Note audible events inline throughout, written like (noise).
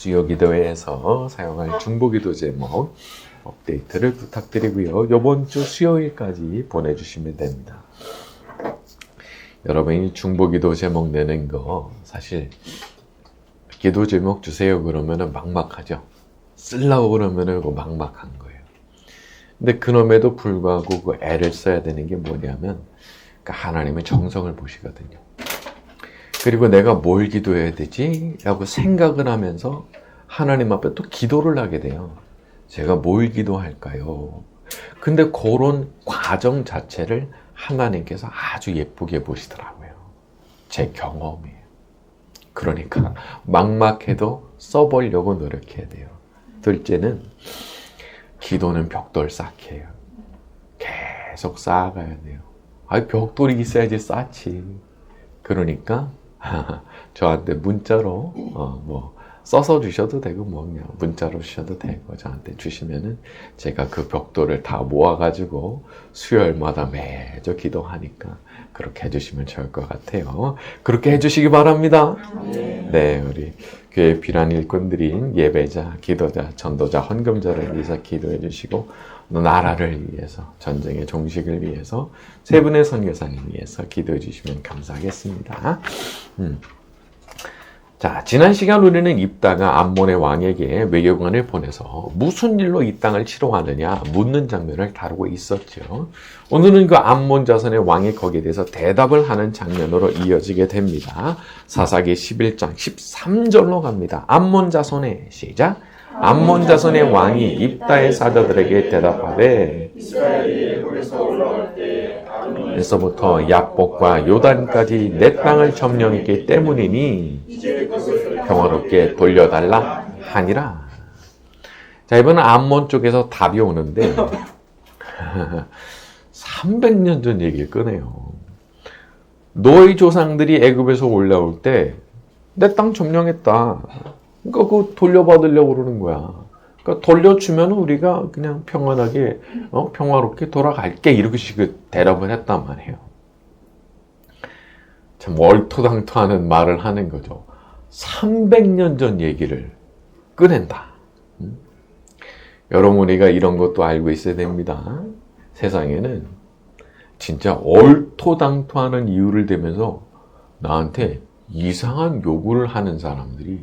수요 기도회에서 사용할 중보 기도 제목 업데이트를 부탁드리고요. 이번 주 수요일까지 보내주시면 됩니다. 여러분이 중보 기도 제목 내는 거 사실 기도 제목 주세요 그러면은 막막하죠. 그러면은 그거 막막한 거예요. 근데 그놈에도 불구하고 그 애를 써야 되는 게 뭐냐면 그 하나님의 정성을 보시거든요. 그리고 내가 뭘 기도해야 되지? 라고 생각을 하면서 하나님 앞에 또 기도를 하게 돼요. 제가 뭘 기도할까요? 근데 그런 과정 자체를 하나님께서 아주 예쁘게 보시더라고요. 제 경험이에요. 그러니까 막막해도 써보려고 노력해야 돼요. 둘째는 기도는 벽돌 쌓기예요. 계속 쌓아가야 돼요. 아, 벽돌이 있어야지 쌓지. 그러니까 (laughs) 저한테 문자로 어, 뭐 써서 주셔도 되고 뭐 그냥 문자로 주셔도 되고 저한테 주시면은 제가 그 벽돌을 다 모아가지고 수요일마다 매주 기도하니까 그렇게 해주시면 좋을 것 같아요. 그렇게 해주시기 바랍니다. 네, 우리 교회 비란 일꾼들인 예배자, 기도자, 전도자, 헌금자를 위해서 기도해 주시고 나라를 위해서 전쟁의 종식을 위해서 세 분의 선교사님 위해서 기도해 주시면 감사하겠습니다. 음. 자, 지난 시간 우리는 입다가 암몬의 왕에게 외교관을 보내서 무슨 일로 이 땅을 치러왔느냐 묻는 장면을 다루고 있었죠. 오늘은 그 암몬 자손의 왕이 거기에 대해서 대답을 하는 장면으로 이어지게 됩니다. 사사기 11장 13절로 갑니다. 암몬 자손의 시작. 암몬 자손의 왕이 입다의 사자들에게 대답하되 이스라엘이 거기서 올라올 때 에서부터 야복과 요단까지 내 땅을 점령했기 때문이니 평화롭게 돌려달라 하니라. 자, 이번엔 암몬 쪽에서 답이 오는데 (laughs) 300년 전 얘기를 꺼내요. 너희 조상들이 애굽에서 올라올 때 내 땅 점령했다. 그러니까 그거 돌려받으려고 그러는 거야. 그러니까 돌려주면 우리가 그냥 평안하게 어? 평화롭게 돌아갈게 이렇게 식 대답을 했단 말이에요. 참 얼토당토하는 말을 하는 거죠. 300년 전 얘기를 꺼낸다. 음? 여러분 우리가 이런 것도 알고 있어야 됩니다. 세상에는 진짜 얼토당토하는 이유를 대면서 나한테 이상한 요구를 하는 사람들이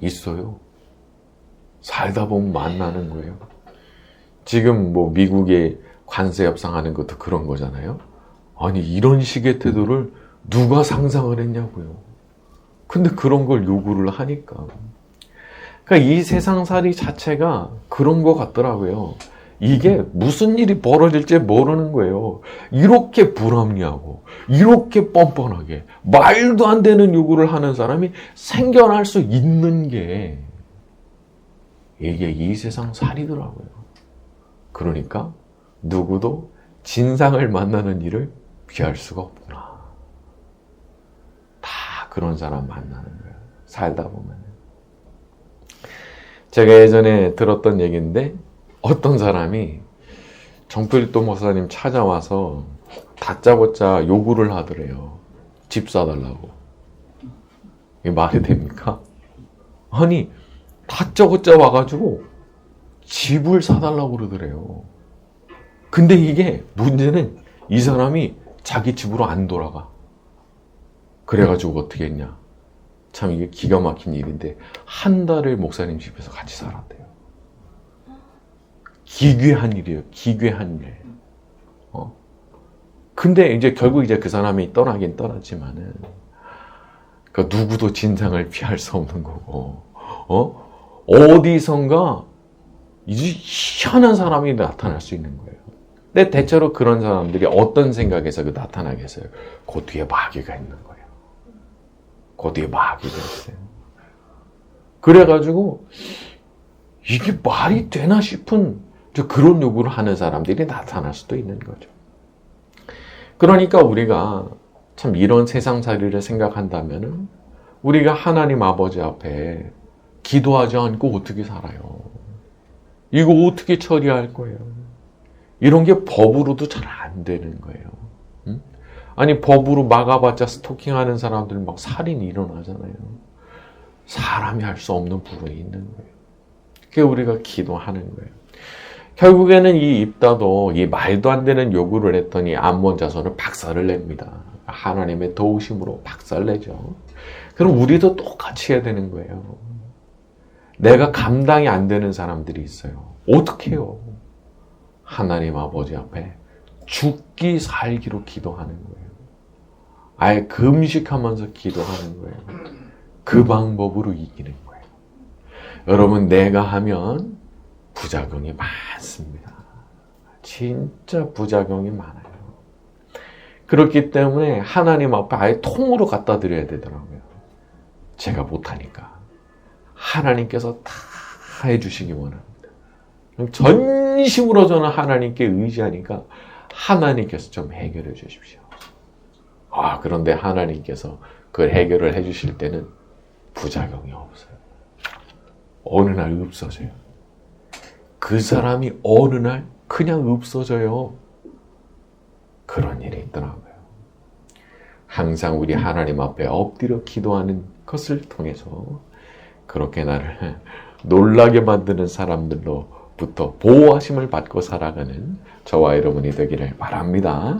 있어요. 살다 보면 만나는 거예요. 지금 뭐 미국의 관세 협상하는 것도 그런 거잖아요. 아니 이런 식의 태도를 누가 상상을 했냐고요. 근데 그런 걸 요구를 하니까. 그러니까 이 세상살이 자체가 그런 것 같더라고요. 이게 무슨 일이 벌어질지 모르는 거예요. 이렇게 불합리하고, 이렇게 뻔뻔하게, 말도 안 되는 요구를 하는 사람이 생겨날 수 있는 게, 이게 이 세상 살이더라고요. 그러니까, 누구도 진상을 만나는 일을 피할 수가 없구나. 다 그런 사람 만나는 거예요. 살다 보면. 제가 예전에 들었던 얘기인데, 어떤 사람이 정필도 목사님 찾아와서 다짜고짜 요구를 하더래요. 집 사달라고. 이게 말이 됩니까? 아니, 다짜고짜 와가지고 집을 사달라고 그러더래요. 근데 이게 문제는 이 사람이 자기 집으로 안 돌아가. 그래가지고 어떻게 했냐. 참 이게 기가 막힌 일인데, 한 달을 목사님 집에서 같이 살았대요. 기괴한 일이에요. 기괴한 일. 어. 근데 이제 결국 이제 그 사람이 떠나긴 떠났지만은 그 누구도 진상을 피할 수 없는 거고, 어 어디선가 이제 희한한 사람이 나타날 수 있는 거예요. 근데 대체로 그런 사람들이 어떤 생각에서 그 나타나겠어요? 그 뒤에 마귀가 있는 거예요. 그 뒤에 마귀가 있어요. 그래가지고 이게 말이 되나 싶은 그런 요구를 하는 사람들이 나타날 수도 있는 거죠. 그러니까 우리가 참 이런 세상살이를 생각한다면은 우리가 하나님 아버지 앞에 기도하지 않고 어떻게 살아요? 이거 어떻게 처리할 거예요? 이런 게 법으로도 잘 안 되는 거예요. 응? 아니 법으로 막아봤자 스토킹하는 사람들 막 살인이 일어나잖아요. 사람이 할 수 없는 부분이 있는 거예요. 그게 우리가 기도하는 거예요. 결국에는 이 입다도 이 말도 안 되는 요구를 했더니 암몬 자손은 박살을 냅니다. 하나님의 도우심으로 박살 내죠. 그럼 우리도 똑같이 해야 되는 거예요. 내가 감당이 안 되는 사람들이 있어요. 어떻게 해요? 하나님 아버지 앞에 죽기 살기로 기도하는 거예요. 아예 금식하면서 기도하는 거예요. 그 방법으로 이기는 거예요. 여러분, 내가 하면 부작용이 많습니다. 진짜 부작용이 많아요. 그렇기 때문에 하나님 앞에 아예 통으로 갖다 드려야 되더라고요. 제가 못하니까. 하나님께서 다 해주시기 원합니다. 전심으로 저는 하나님께 의지하니까 하나님께서 좀 해결해 주십시오. 아, 그런데 하나님께서 그 해결을 해 주실 때는 부작용이 없어요. 어느 날 없어져요. 그 사람이 어느 날 그냥 없어져요. 그런 일이 있더라고요. 항상 우리 하나님 앞에 엎드려 기도하는 것을 통해서 그렇게 나를 (laughs) 놀라게 만드는 사람들로부터 보호하심을 받고 살아가는 저와 여러분이 되기를 바랍니다.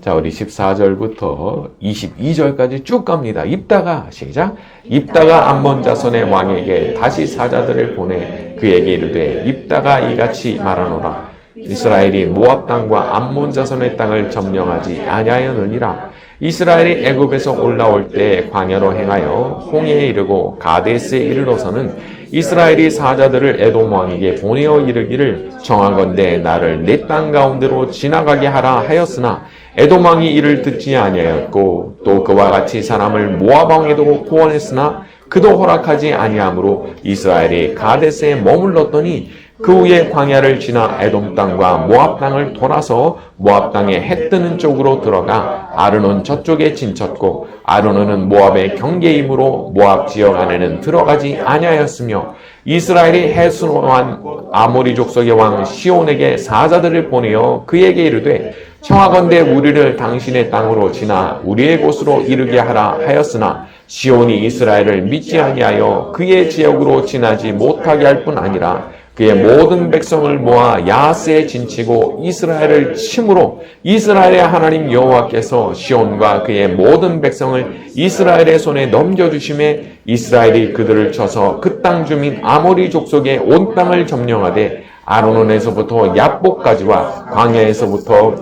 자, 우리 14절부터 22절까지 쭉 갑니다. 입다가 시작. 입다가 암몬 자손의 왕에게 다시 사자들을 보내 그에게 이르되 입다가 이같이 말하노라. 이스라엘이 모압 땅과 암몬 자손의 땅을 점령하지 아니하였느니라. 이스라엘이 애굽에서 올라올 때 광야로 행하여 홍해에 이르고 가데스에 이르러서는 이스라엘이 사자들을 에돔 왕에게 보내어 이르기를 정하건대 나를 내 땅 가운데로 지나가게 하라 하였으나 에돔 왕이 이를 듣지 아니하였고 또 그와 같이 사람을 모압 왕에도 구원했으나 그도 허락하지 아니하므로 이스라엘이 가데스에 머물렀더니 그 후에 광야를 지나 에돔 땅과 모압 땅을 돌아서 모압 땅의 해 뜨는 쪽으로 들어가 아르논 저쪽에 진쳤고 아르논은 모압의 경계이므로 모압 지역 안에는 들어가지 아니하였으며 이스라엘이 해수로한 아모리 족속의 왕 시온에게 사자들을 보내어 그에게 이르되 청하건대 우리를 당신의 땅으로 지나 우리의 곳으로 이르게 하라 하였으나 시온이 이스라엘을 믿지 아니하여 그의 지역으로 지나지 못하게 할 뿐 아니라 그의 모든 백성을 모아 야스에 진치고 이스라엘을 침으로 이스라엘의 하나님 여호와께서 시온과 그의 모든 백성을 이스라엘의 손에 넘겨주심에 이스라엘이 그들을 쳐서 그 땅 주민 아모리 족속의 온 땅을 점령하되 아로논에서부터 야복까지와 광야에서부터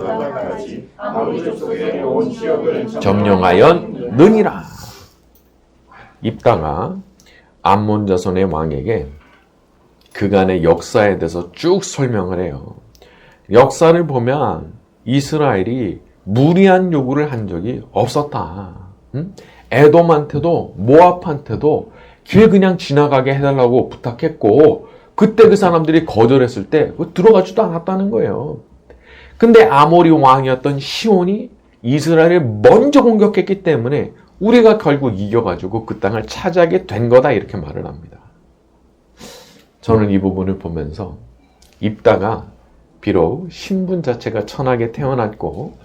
지역을 점령하였느니라. 입다가 암몬 자손의 왕에게 그간의 역사에 대해서 쭉 설명을 해요. 역사를 보면 이스라엘이 무리한 요구를 한 적이 없었다. 응? 에돔한테도 모압한테도 길 그냥 지나가게 해달라고 부탁했고 그때 그 사람들이 거절했을 때 들어가지도 않았다는 거예요. 근데 아모리 왕이었던 시온이 이스라엘을 먼저 공격했기 때문에 우리가 결국 이겨가지고 그 땅을 차지하게 된 거다 이렇게 말을 합니다. 저는 이 부분을 보면서 입다가 비록 신분 자체가 천하게 태어났고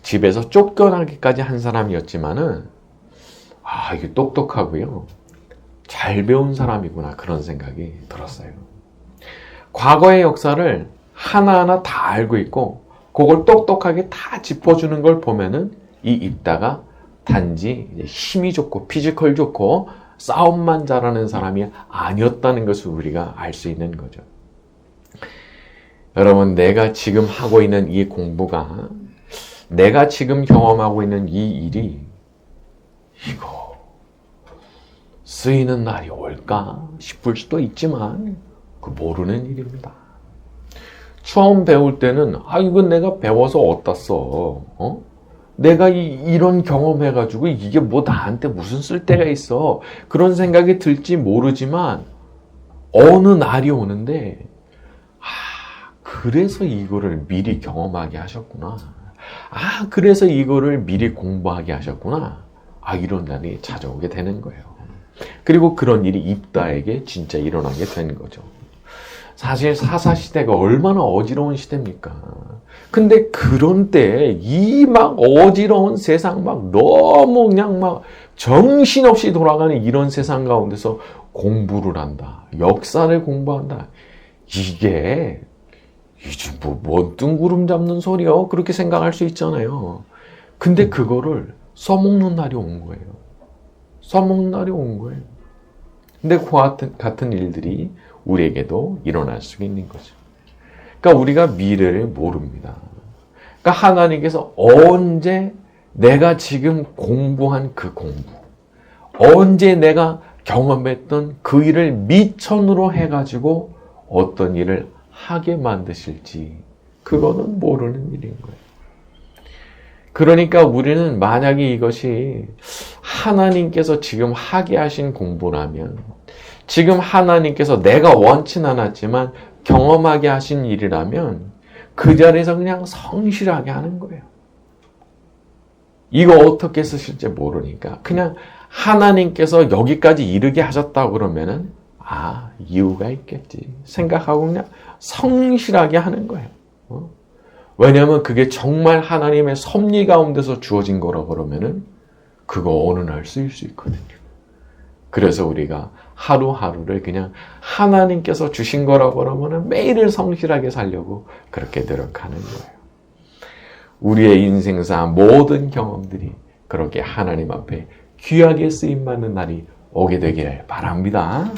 집에서 쫓겨나기까지 한 사람이었지만은 아 이게 똑똑하고요 잘 배운 사람이구나 그런 생각이 들었어요. 과거의 역사를 하나하나 다 알고 있고 그걸 똑똑하게 다 짚어주는 걸 보면은 이 입다가 단지 힘이 좋고 피지컬 좋고 싸움만 잘하는 사람이 아니었다는 것을 우리가 알 수 있는 거죠. 여러분, 내가 지금 하고 있는 이 공부가 내가 지금 경험하고 있는 이 일이 이거 쓰이는 날이 올까 싶을 수도 있지만 그 모르는 일입니다. 처음 배울 때는 아 이건 내가 배워서 어디다 써? 어? 내가 이, 이런 경험해가지고 이게 뭐 나한테 무슨 쓸데가 있어? 그런 생각이 들지 모르지만 어느 날이 오는데 아 그래서 이거를 미리 경험하게 하셨구나. 아 그래서 이거를 미리 공부하게 하셨구나. 아 이런 날이 찾아오게 되는 거예요. 그리고 그런 일이 입다에게 진짜 일어나게 된 거죠. 사실 사사 시대가 얼마나 어지러운 시대입니까? 근데 그런 때이막 어지러운 세상 막 너무 그냥 막 정신없이 돌아가는 이런 세상 가운데서 공부를 한다. 역사를 공부한다. 이게 이제 뭐, 뭔 뜬구름 잡는 소리요? 그렇게 생각할 수 있잖아요. 근데 그거를 써먹는 날이 온 거예요. 써먹는 날이 온 거예요. 근데 그 같은, 같은 일들이 우리에게도 일어날 수 있는 거죠. 그러니까 우리가 미래를 모릅니다. 그러니까 하나님께서 언제 내가 지금 공부한 그 공부, 언제 내가 경험했던 그 일을 미천으로 해가지고 어떤 일을 하게 만드실지, 그거는 모르는 일인 거예요. 그러니까 우리는 만약에 이것이 하나님께서 지금 하게 하신 공부라면, 지금 하나님께서 내가 원치 않았지만 경험하게 하신 일이라면, 그 자리에서 그냥 성실하게 하는 거예요. 이거 어떻게 쓰실지 모르니까 그냥 하나님께서 여기까지 이르게 하셨다고 그러면은 아 이유가 있겠지 생각하고 그냥 성실하게 하는 거예요. 어? 왜냐하면 그게 정말 하나님의 섭리 가운데서 주어진 거라 그러면은 그거 어느 날 쓰일 수 있거든요. 그래서 우리가 하루하루를 그냥 하나님께서 주신 거라고 그러면은 매일을 성실하게 살려고 그렇게 노력하는 거예요. 우리의 인생사 모든 경험들이 그렇게 하나님 앞에 귀하게 쓰임 받는 날이 오게 되기를 바랍니다.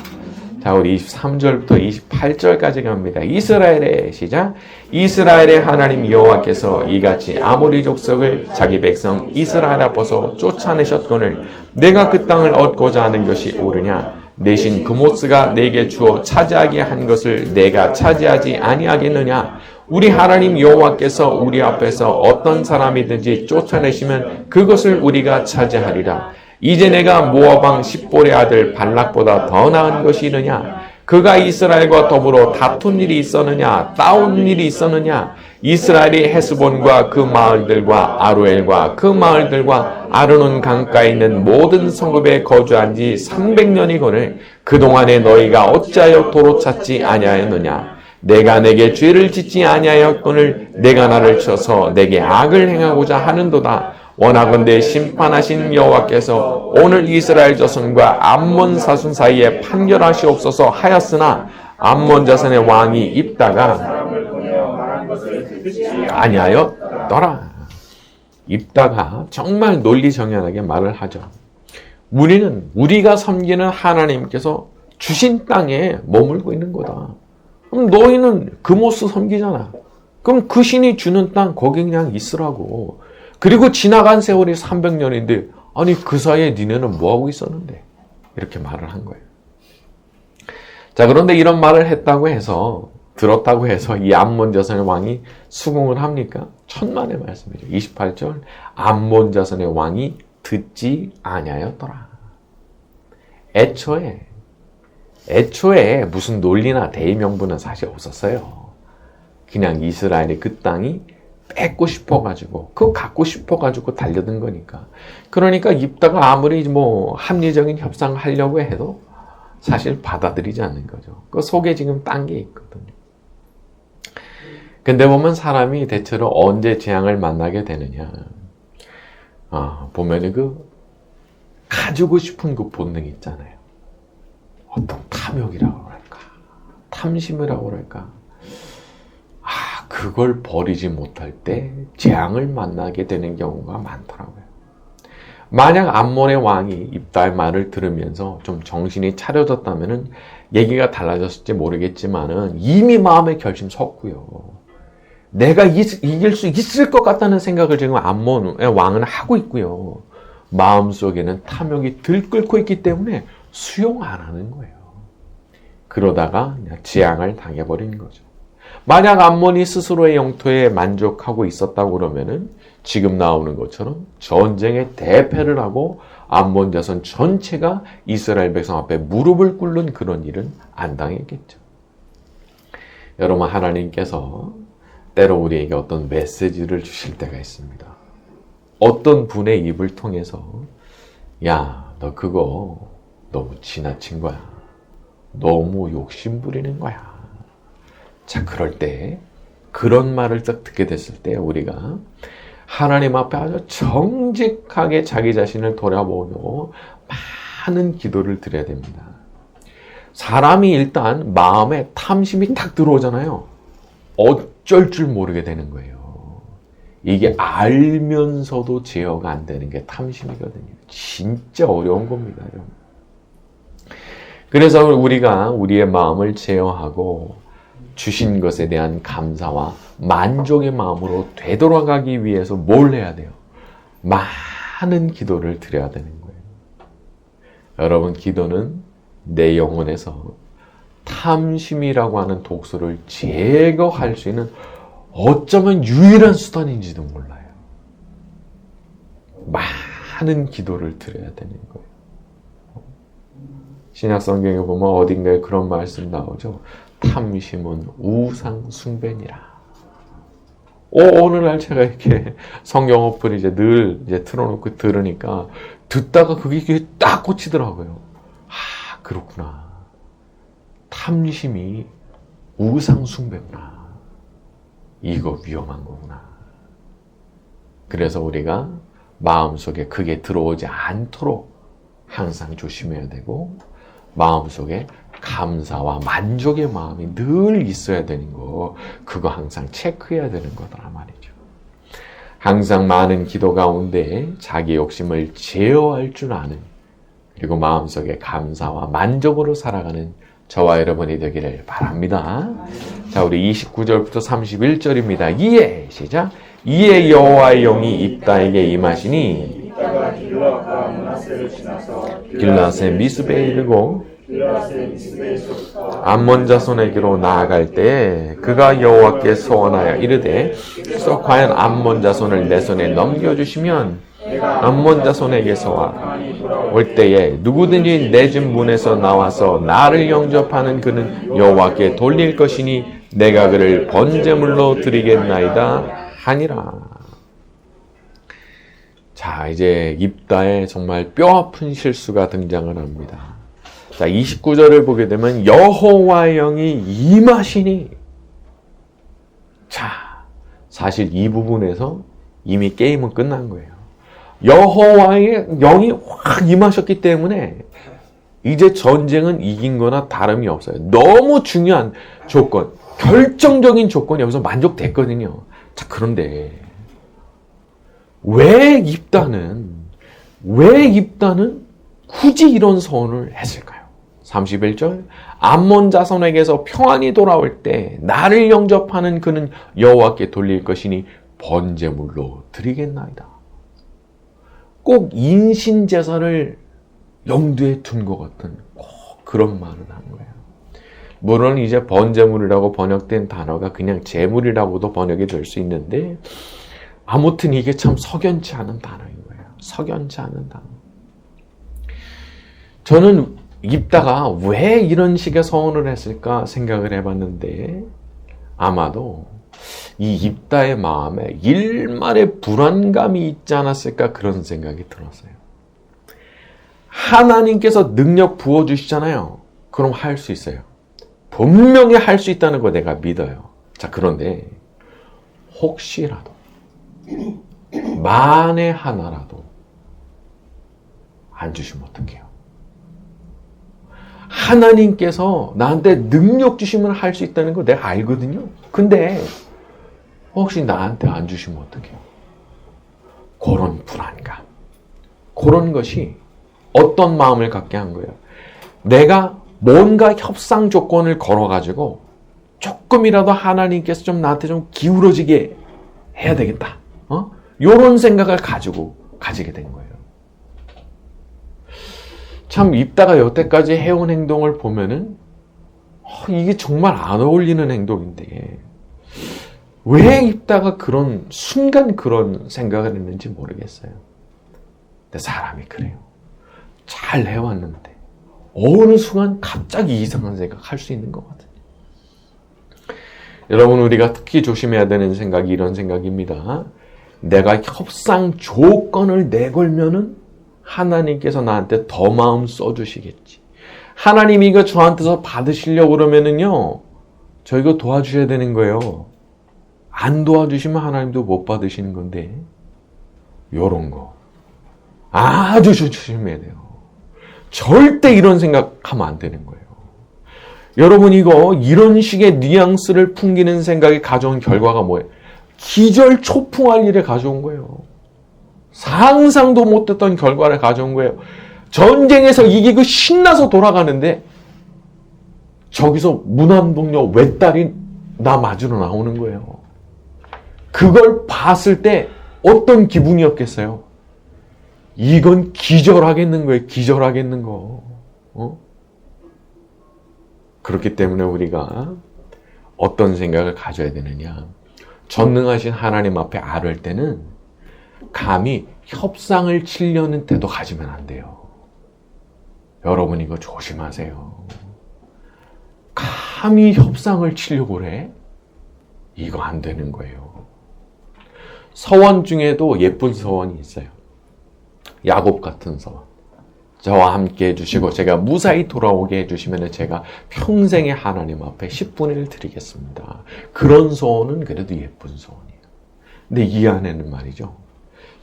자, 우리 23절부터 28절까지 갑니다. 이스라엘의 시작. 이스라엘의 하나님 여호와께서 이같이 아모리 족속을 자기 백성 이스라엘 앞에서 쫓아내셨거늘 내가 그 땅을 얻고자 하는 것이 옳으냐? 내신 그모스가 내게 주어 차지하게 한 것을 내가 차지하지 아니하겠느냐? 우리 하나님 여호와께서 우리 앞에서 어떤 사람이든지 쫓아내시면 그것을 우리가 차지하리라. 이제 내가 모아방 십볼의 아들 발락보다 더 나은 것이 있느냐? 그가 이스라엘과 더불어 다툰 일이 있었느냐? 싸운 일이 있었느냐? 이스라엘이 헤스본과 그 마을들과 아루엘과 그 마을들과 아르논 강가에 있는 모든 성읍에 거주한 지 300년이거늘 그동안에 너희가 어찌하여 도로 찾지 아니하였느냐? 내가 내게 죄를 짓지 아니하였거늘 내가 나를 쳐서 내게 악을 행하고자 하는도다. 원하건대 심판하신 여호와께서 오늘 이스라엘 자손과 암몬 사순 사이에 판결하시옵소서 하였으나 암몬 자손의 왕이 입다가 아니하였더라. 입다가 정말 논리정연하게 말을 하죠. 우리는 우리가 섬기는 하나님께서 주신 땅에 머물고 있는 거다. 그럼 너희는 그모스 섬기잖아. 그럼 그 신이 주는 땅 거기 그냥 있으라고. 그리고 지나간 세월이 300년인데 아니 그 사이에 니네는 뭐 하고 있었는데 이렇게 말을 한 거예요. 자 그런데 이런 말을 했다고 해서 들었다고 해서 이 암몬 자손의 왕이 수긍을 합니까? 천만의 말씀이죠. 28절 암몬 자손의 왕이 듣지 아니하였더라. 애초에 애초에 무슨 논리나 대의 명분은 사실 없었어요. 그냥 이스라엘의 그 땅이 뺏고 싶어가지고, 그거 갖고 싶어가지고 달려든 거니까. 그러니까 입다가 아무리 뭐 합리적인 협상을 하려고 해도 사실 받아들이지 않는 거죠. 그 속에 지금 딴 게 있거든요. 근데 보면 사람이 대체로 언제 재앙을 만나게 되느냐. 아, 보면은 그, 가지고 싶은 그 본능 있잖아요. 어떤 탐욕이라고 그럴까. 탐심이라고 그럴까. 아, 그걸 버리지 못할 때 재앙을 만나게 되는 경우가 많더라고요. 만약 암몬의 왕이 입다의 말을 들으면서 좀 정신이 차려졌다면은 얘기가 달라졌을지 모르겠지만은 이미 마음에 결심 섰고요. 내가 이, 이길 수 있을 것 같다는 생각을 지금 암몬의 왕은 하고 있고요. 마음속에는 탐욕이 들끓고 있기 때문에 수용 안 하는 거예요. 그러다가 그냥 재앙을 당해버린 거죠. 만약 암몬이 스스로의 영토에 만족하고 있었다고 그러면은 지금 나오는 것처럼 전쟁에 대패를 하고 암몬 자손 전체가 이스라엘 백성 앞에 무릎을 꿇는 그런 일은 안 당했겠죠. 여러분 하나님께서 때로 우리에게 어떤 메시지를 주실 때가 있습니다. 어떤 분의 입을 통해서 야, 너 그거 너무 지나친 거야. 너무 욕심 부리는 거야. 자, 그럴 때 그런 말을 딱 듣게 됐을 때 우리가 하나님 앞에 아주 정직하게 자기 자신을 돌아보고 많은 기도를 드려야 됩니다. 사람이 일단 마음에 탐심이 탁 들어오잖아요. 어쩔 줄 모르게 되는 거예요. 이게 알면서도 제어가 안 되는 게 탐심이거든요. 진짜 어려운 겁니다. 그래서 우리가 우리의 마음을 제어하고 주신 것에 대한 감사와 만족의 마음으로 되돌아가기 위해서 뭘 해야 돼요? 많은 기도를 드려야 되는 거예요. 여러분, 기도는 내 영혼에서 탐심이라고 하는 독소를 제거할 수 있는 어쩌면 유일한 수단인지도 몰라요. 많은 기도를 드려야 되는 거예요. 신약 성경에 보면 어딘가에 그런 말씀 나오죠. 탐심은 우상 숭배니라. 오, 오늘날 제가 이렇게 성경 어플 이제 늘 이제 틀어놓고 들으니까 듣다가 그게 딱 꽂히더라고요. 아, 그렇구나. 탐심이 우상 숭배구나. 이거 위험한 거구나. 그래서 우리가 마음속에 그게 들어오지 않도록 항상 조심해야 되고 마음속에 감사와 만족의 마음이 늘 있어야 되는 거 그거 항상 체크해야 되는 거다 말이죠. 항상 많은 기도 가운데 자기 욕심을 제어할 줄 아는 그리고 마음속에 감사와 만족으로 살아가는 저와 여러분이 되기를 바랍니다. 자, 우리 29절부터 31절입니다. 이에 시작. 이에 여호와의 영이 입다에게 임하시니 길라세 미스베에 이르고 암몬 자손에게로 나아갈 때 그가 여호와께 소원하여 이르되 서 과연 암몬 자손을 내 손에 넘겨주시면 암몬 자손에게서 가만히 돌아올 올 때에 누구든지 내 집 문에서 나와서 나를 영접하는 그는 여호와께 돌릴 것이니 내가 그를 번제물로 드리겠나이다 하니라. 자, 이제 입다에 정말 뼈아픈 실수가 등장을 합니다. 자, 29절을 보게 되면 여호와의 영이 임하시니 자, 사실 이 부분에서 이미 게임은 끝난 거예요. 여호와의 영이 확 임하셨기 때문에 이제 전쟁은 이긴 거나 다름이 없어요. 너무 중요한 조건, 결정적인 조건이 여기서 만족됐거든요. 자, 그런데 왜 입다는 왜 입다는 굳이 이런 서원을 했을까요? 31절 암몬 자손에게서 평안이 돌아올 때 나를 영접하는 그는 여호와께 돌릴 것이니 번제물로 드리겠나이다. 꼭 인신 제사를 염두에 둔 것 같은 꼭 그런 말을 한 거예요. 물론 이제 번제물이라고 번역된 단어가 그냥 제물이라고도 번역이 될 수 있는데 아무튼 이게 참 석연치 않은 단어인 거예요. 석연치 않은 단어. 저는 입다가 왜 이런 식의 서원을 했을까 생각을 해봤는데 아마도 이 입다의 마음에 일말의 불안감이 있지 않았을까 그런 생각이 들었어요. 하나님께서 능력 부어주시잖아요. 그럼 할 수 있어요. 분명히 할 수 있다는 거 내가 믿어요. 자, 그런데 혹시라도, 만에 하나라도 안 주시면 어떡해요? 하나님께서 나한테 능력 주시면 할 수 있다는 거 내가 알거든요. 근데 혹시 나한테 안 주시면 어떡해요? 그런 불안감. 그런 것이 어떤 마음을 갖게 한 거예요? 내가 뭔가 협상 조건을 걸어가지고 조금이라도 하나님께서 좀 나한테 좀 기울어지게 해야 되겠다. 어? 요런 생각을 가지고 가지게 된 거예요. 참 입다가 여태까지 해온 행동을 보면은 어, 이게 정말 안 어울리는 행동인데 왜 입다가 그런 순간 그런 생각을 했는지 모르겠어요. 근데 사람이 그래요. 잘 해왔는데 어느 순간 갑자기 이상한 생각 할 수 있는 것 같아요. 여러분 우리가 특히 조심해야 되는 생각이 이런 생각입니다. 내가 협상 조건을 내걸면은 하나님께서 나한테 더 마음 써주시겠지. 하나님이 이거 저한테서 받으시려고 그러면은요, 저희가 도와주셔야 되는 거예요. 안 도와주시면 하나님도 못 받으시는 건데, 요런 거. 아주 조심해야 돼요. 절대 이런 생각하면 안 되는 거예요. 여러분, 이거, 이런 식의 뉘앙스를 풍기는 생각이 가져온 결과가 뭐예요? 기절 초풍할 일에 가져온 거예요. 상상도 못했던 결과를 가져온 거예요. 전쟁에서 이기고 신나서 돌아가는데, 저기서 문안동녀 외딸이 나 맞으러 나오는 거예요. 그걸 봤을 때 어떤 기분이었겠어요? 이건 기절하겠는 거예요. 기절하겠는 거. 어? 그렇기 때문에 우리가 어떤 생각을 가져야 되느냐. 전능하신 하나님 앞에 아를 때는 감히 협상을 치려는 태도 가지면 안 돼요. 여러분 이거 조심하세요. 감히 협상을 치려고 그래? 이거 안 되는 거예요. 서원 중에도 예쁜 서원이 있어요. 야곱 같은 서원. 저와 함께 해주시고 제가 무사히 돌아오게 해주시면 제가 평생의 하나님 앞에 10분의 1 드리겠습니다. 그런 소원은 그래도 예쁜 소원이에요. 근데 이 안에는 말이죠.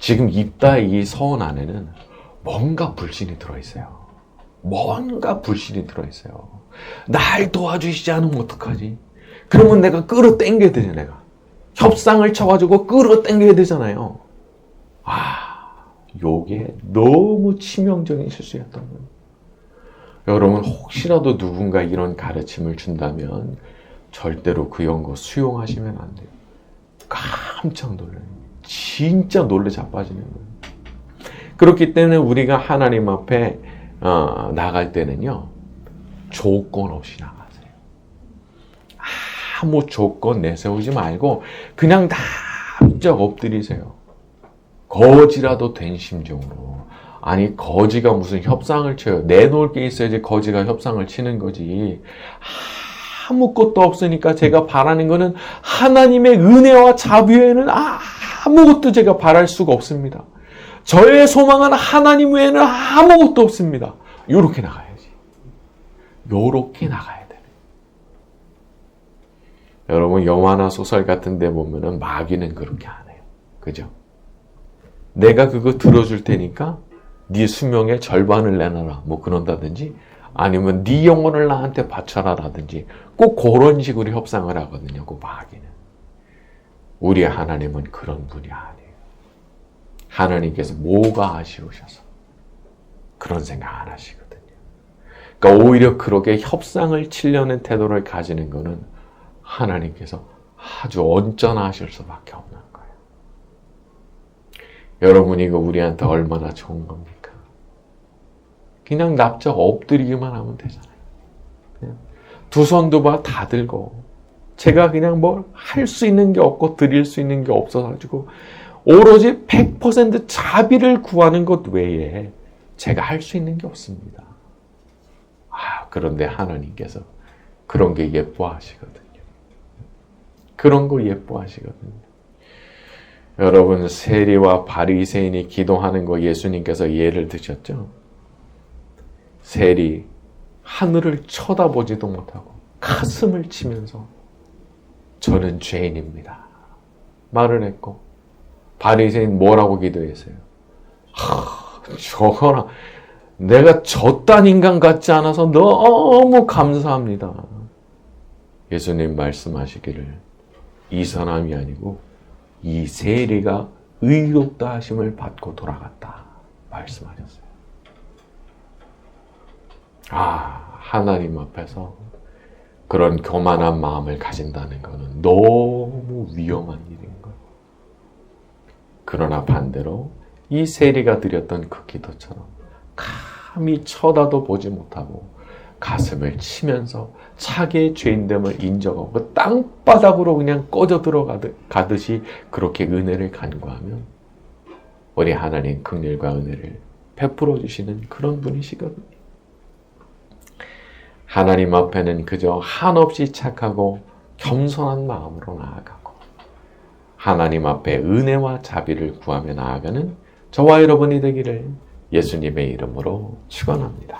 지금 입다 이 소원 안에는 뭔가 불신이 들어있어요. 뭔가 불신이 들어있어요. 날 도와주시지 않으면 어떡하지? 그러면 내가 끌어 당겨야 되잖아, 내가. 협상을 쳐가지고 끌어 당겨야 되잖아요. 아, 요게 너무 치명적인 실수였던 거예요. 여러분, 혹시라도 누군가 이런 가르침을 준다면 절대로 그 연구 수용하시면 안 돼요. 깜짝 놀라요. 진짜 놀래 자빠지는 거예요. 그렇기 때문에 우리가 하나님 앞에 어, 나갈 때는요, 조건 없이 나가세요. 아무 조건 내세우지 말고 그냥 납작 엎드리세요. 거지라도 된 심정으로. 아니 거지가 무슨 협상을 쳐요. 내놓을 게 있어야지 거지가 협상을 치는 거지. 아무것도 없으니까 제가 바라는 거는 하나님의 은혜와 자비 외에는 아 무것도 제가 바랄 수가 없습니다. 저의 소망은 하나님 외에는 아무것도 없습니다. 요렇게 나가야지. 요렇게 나가야 돼. 여러분 영화나 소설 같은 데 보면은 마귀는 그렇게 안 해요. 그죠? 내가 그거 들어줄 테니까 네 수명의 절반을 내놔라. 뭐 그런다든지 아니면 네 영혼을 나한테 바쳐라라든지 꼭 그런 식으로 협상을 하거든요. 그 마귀는. 우리 하나님은 그런 분이 아니에요. 하나님께서 뭐가 아쉬우셔서 그런 생각 안 하시거든요. 그러니까 오히려 그렇게 협상을 치려는 태도를 가지는 것은 하나님께서 아주 언짢아하실 수밖에 없는 거예요. 여러분 이거 우리한테 얼마나 좋은 겁니까? 그냥 납작 엎드리기만 하면 되잖아요. 두 손도 봐 다 들고 제가 그냥 뭐할수 있는 게 없고 드릴 수 있는 게 없어가지고 오로지 100% 자비를 구하는 것 외에 제가 할 수 있는 게 없습니다. 아, 그런데 하나님께서 그런 게 예뻐하시거든요. 그런 거 예뻐하시거든요. 여러분, 세리와 바리새인이 기도하는 거 예수님께서 예를 드셨죠? 세리, 하늘을 쳐다보지도 못하고 가슴을 치면서 저는 죄인입니다. 말을 했고, 바리새인 뭐라고 기도했어요? 하, 저거나 내가 저딴 인간 같지 않아서 너무 감사합니다. 예수님 말씀하시기를 이 사람이 아니고 이 세리가 의롭다 하심을 받고 돌아갔다 말씀하셨어요. 아 하나님 앞에서 그런 교만한 마음을 가진다는 것은 너무 위험한 일인 거예요. 그러나 반대로 이 세리가 드렸던 그 기도처럼 감히 쳐다도 보지 못하고 가슴을 치면서 차게 죄인됨을 인정하고 그 땅바닥으로 그냥 꺼져 들어가듯이 그렇게 은혜를 간구하면 우리 하나님 극률과 은혜를 베풀어 주시는 그런 분이시거든요. 하나님 앞에는 그저 한없이 착하고 겸손한 마음으로 나아가고 하나님 앞에 은혜와 자비를 구하며 나아가는 저와 여러분이 되기를 예수님의 이름으로 축원합니다.